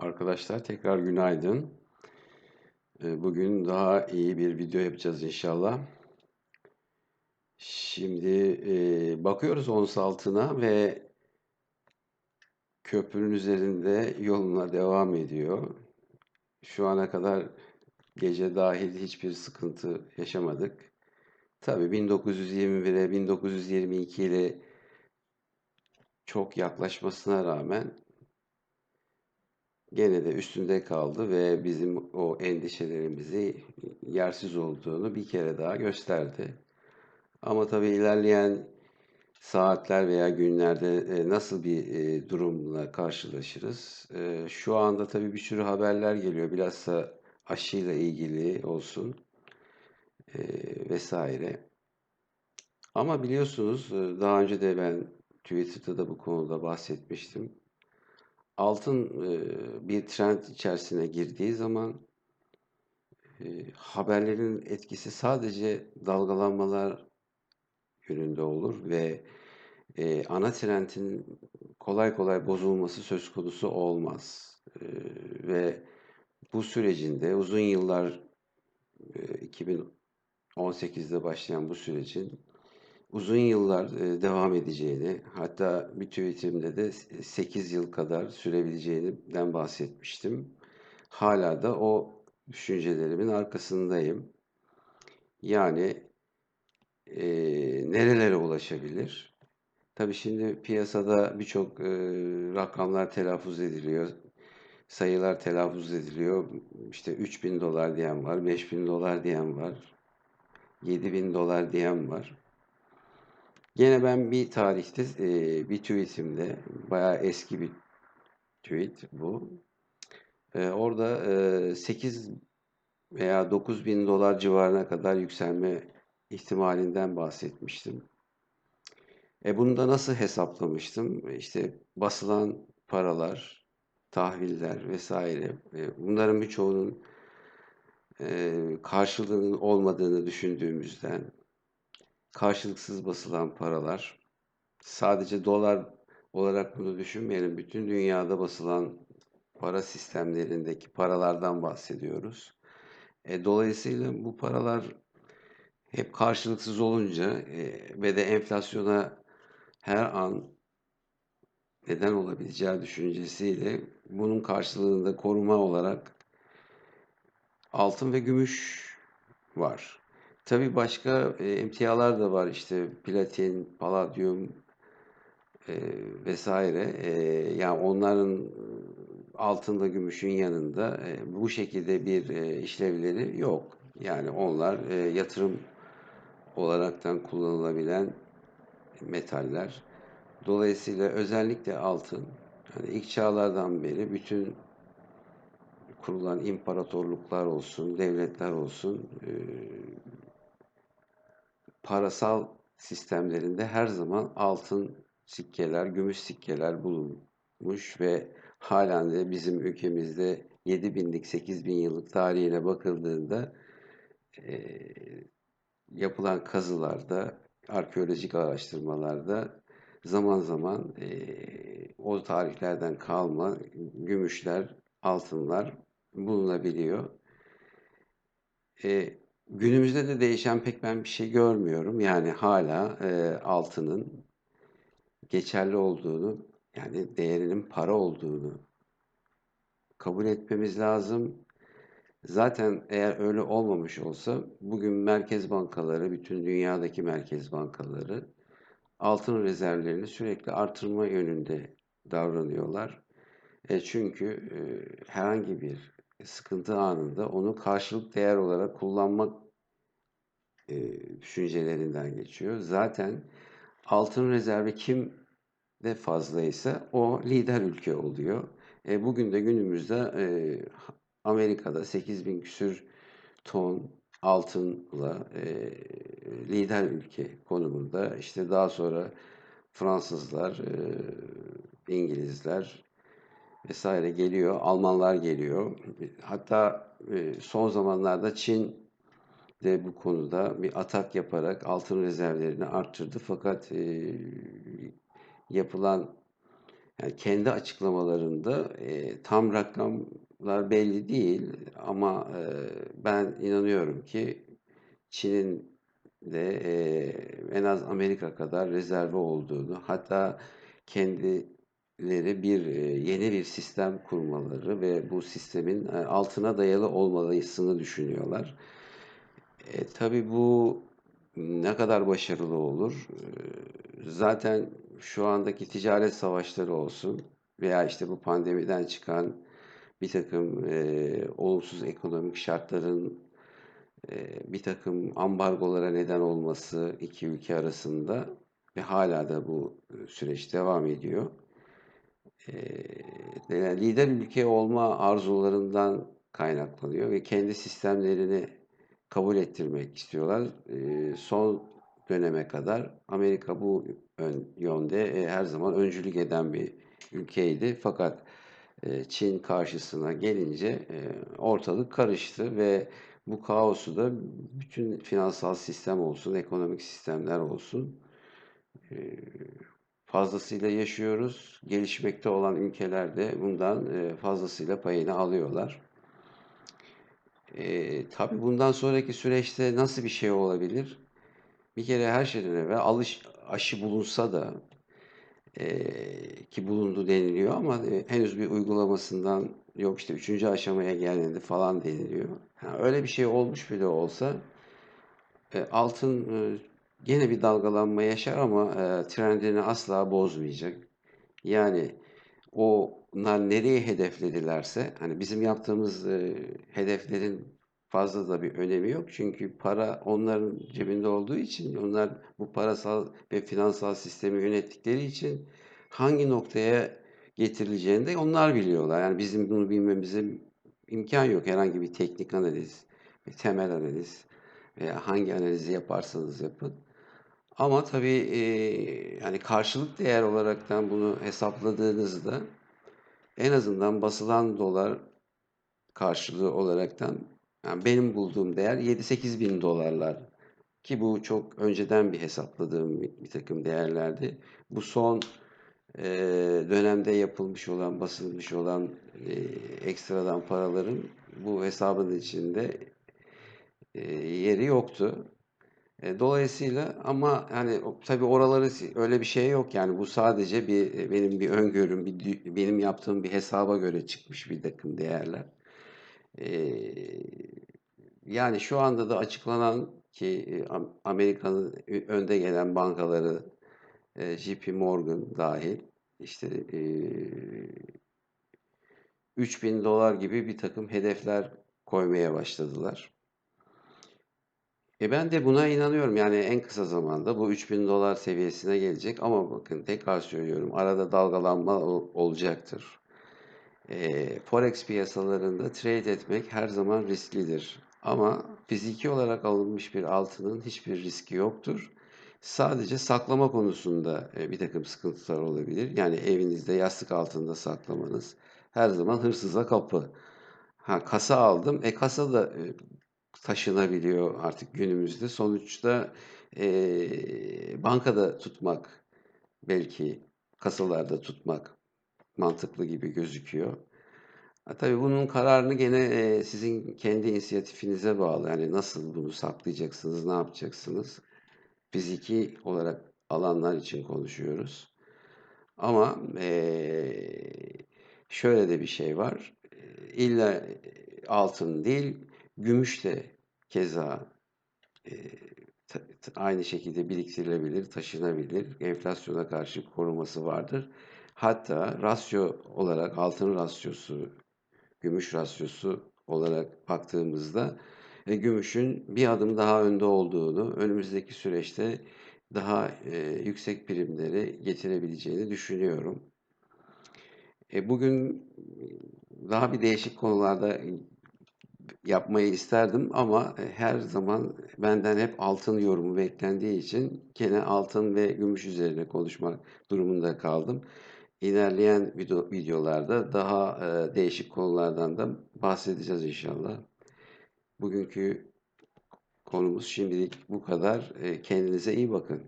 Arkadaşlar tekrar günaydın. Ee, Bugün daha iyi bir video yapacağız inşallah. Şimdi e, bakıyoruz ons altına ve köprünün üzerinde yoluna devam ediyor. Şu ana kadar gece dahil hiçbir sıkıntı yaşamadık. Tabii 1921'e 1922 ile çok yaklaşmasına rağmen gene de üstünde kaldı ve bizim o endişelerimizi yersiz olduğunu bir kere daha gösterdi. Ama tabii ilerleyen saatler veya günlerde e, nasıl bir e, durumla karşılaşırız? E, Şu anda tabii bir sürü haberler geliyor. Bilhassa aşıyla ilgili olsun vesaire. Ama biliyorsunuz daha önce de ben Twitter'da da bu konuda bahsetmiştim. Altın bir trend içerisine girdiği zaman haberlerin etkisi sadece dalgalanmalar yönünde olur ve ana trendin kolay kolay bozulması söz konusu olmaz. Ve bu sürecinde uzun yıllar e, 2018'de başlayan bu sürecin uzun yıllar e, devam edeceğini, hatta bir tweetimde de 8 yıl kadar sürebileceğinden bahsetmiştim. Hala da o düşüncelerimin arkasındayım. Yani e, nerelere ulaşabilir? Tabii şimdi piyasada birçok e, rakamlar telaffuz ediliyor. Sayılar telaffuz ediliyor. İşte 3000 dolar diyen var, 5000 dolar diyen var, 7000 dolar diyen var. Gene ben bir tarihte e, bir tweetimde, bayağı eski bir tweet bu. E, orada e, 8 veya 9 bin dolar civarına kadar yükselme ihtimalinden bahsetmiştim. E bunu da nasıl hesaplamıştım? İşte basılan paralar, tahviller vesaire. E, bunların birçoğunun e, karşılığının olmadığını düşündüğümüzden karşılıksız basılan paralar sadece dolar olarak bunu düşünmeyelim. Bütün dünyada basılan para sistemlerindeki paralardan bahsediyoruz. E, dolayısıyla bu paralar hep karşılıksız olunca e, ve de enflasyona her an neden olabileceği düşüncesiyle bunun karşılığında koruma olarak altın ve gümüş var. Tabii başka e, emtialar da var işte platin, paladyum e, vesaire. E, yani onların altında gümüşün yanında e, bu şekilde bir e, işlevleri yok. Yani onlar e, yatırım olaraktan kullanılabilen metaller. Dolayısıyla özellikle altın hani ilk çağlardan beri bütün kurulan imparatorluklar olsun, devletler olsun e, parasal sistemlerinde her zaman altın sikkeler, gümüş sikkeler bulunmuş ve halen de bizim ülkemizde 7 binlik, 8 bin yıllık tarihine bakıldığında e, yapılan kazılarda, arkeolojik araştırmalarda zaman zaman e, o tarihlerden kalma gümüşler, altınlar bulunabiliyor. E, günümüzde de değişen pek ben bir şey görmüyorum. Yani hala e, altının geçerli olduğunu, yani değerinin para olduğunu kabul etmemiz lazım. Zaten eğer öyle olmamış olsa bugün merkez bankaları, bütün dünyadaki merkez bankaları altın rezervlerini sürekli artırma yönünde davranıyorlar. E çünkü e, herhangi bir sıkıntı anında onu karşılık değer olarak kullanmak e, düşüncelerinden geçiyor. Zaten altın rezervi kim de fazlaysa o lider ülke oluyor. E, bugün de günümüzde e, Amerika'da 8 bin küsür ton altınla e, lider ülke konumunda. İşte daha sonra Fransızlar, e, İngilizler vesaire geliyor. Almanlar geliyor. Hatta e, son zamanlarda Çin de bu konuda bir atak yaparak altın rezervlerini arttırdı. Fakat e, yapılan Yani kendi açıklamalarında e, tam rakamlar belli değil ama ben inanıyorum ki Çin'in de en az Amerika kadar rezerve olduğunu, hatta kendileri bir e, yeni bir sistem kurmaları ve bu sistemin e, altına dayalı olmalısını düşünüyorlar. E, tabii bu ne kadar başarılı olur? E, zaten şu andaki ticaret savaşları olsun veya işte bu pandemiden çıkan bir takım e, olumsuz ekonomik şartların e, bir takım ambargolara neden olması iki ülke arasında ve hala da bu süreç devam ediyor. E, lider ülke olma arzularından kaynaklanıyor ve kendi sistemlerini kabul ettirmek istiyorlar. E, son döneme kadar Amerika bu ön, yönde e, her zaman öncülük eden bir ülkeydi. Fakat e, Çin karşısına gelince e, ortalık karıştı ve bu kaosu da bütün finansal sistem olsun, ekonomik sistemler olsun fazlasıyla yaşıyoruz. Gelişmekte olan ülkeler de bundan e, fazlasıyla payını alıyorlar. E, tabii bundan sonraki süreçte nasıl bir şey olabilir? Bir kere her şeyden evvel alış, aşı bulunsa da e, ki bulundu deniliyor ama e, henüz bir uygulamasından yok işte üçüncü aşamaya geldi falan deniliyor. Yani öyle bir şey olmuş bile olsa e, altın e, gene bir dalgalanma yaşar ama e, trendini asla bozmayacak. Yani onlar nereye hedefledilerse hani bizim yaptığımız e, hedeflerin fazla da bir önemi yok. Çünkü para onların cebinde olduğu için onlar bu parasal ve finansal sistemi yönettikleri için hangi noktaya getirileceğini de onlar biliyorlar. Yani bizim bunu bilmemize imkan yok. Herhangi bir teknik analiz, bir temel analiz veya hangi analizi yaparsanız yapın. Ama tabii e, yani karşılık değer olaraktan bunu hesapladığınızda en azından basılan dolar karşılığı olaraktan yani benim bulduğum değer 7-8 bin dolarlar. Ki bu çok önceden bir hesapladığım bir, takım değerlerdi. Bu son dönemde yapılmış olan, basılmış olan ekstradan paraların bu hesabın içinde yeri yoktu. E, dolayısıyla ama hani tabii oraları öyle bir şey yok yani bu sadece bir e, benim bir öngörüm, bir, benim yaptığım bir hesaba göre çıkmış bir takım değerler. E, yani şu anda da açıklanan ki Amerika'nın önde gelen bankaları JP Morgan dahil işte 3000 dolar gibi bir takım hedefler koymaya başladılar. E ben de buna inanıyorum. Yani en kısa zamanda bu 3000 dolar seviyesine gelecek ama bakın tekrar söylüyorum arada dalgalanma olacaktır. E, Forex piyasalarında trade etmek her zaman risklidir. Ama fiziki olarak alınmış bir altının hiçbir riski yoktur. Sadece saklama konusunda e, bir takım sıkıntılar olabilir. Yani evinizde yastık altında saklamanız her zaman hırsıza kapı. Ha kasa aldım. E kasa da e, taşınabiliyor artık günümüzde. Sonuçta e, bankada tutmak belki kasalarda tutmak mantıklı gibi gözüküyor. Ha, tabii bunun kararını gene e, sizin kendi inisiyatifinize bağlı. Yani nasıl bunu saklayacaksınız, ne yapacaksınız? Fiziki olarak alanlar için konuşuyoruz. Ama e, şöyle de bir şey var. İlla altın değil, Gümüş de keza e, aynı şekilde biriktirilebilir, taşınabilir. Enflasyona karşı koruması vardır. Hatta rasyo olarak altın rasyosu, gümüş rasyosu olarak baktığımızda e, gümüşün bir adım daha önde olduğunu, önümüzdeki süreçte daha e, yüksek primleri getirebileceğini düşünüyorum. E, bugün daha bir değişik konularda yapmayı isterdim ama e, her zaman benden hep altın yorumu beklendiği için gene altın ve gümüş üzerine konuşmak durumunda kaldım. İlerleyen video, videolarda daha e, değişik konulardan da bahsedeceğiz inşallah. Bugünkü konumuz şimdilik bu kadar. E, kendinize iyi bakın.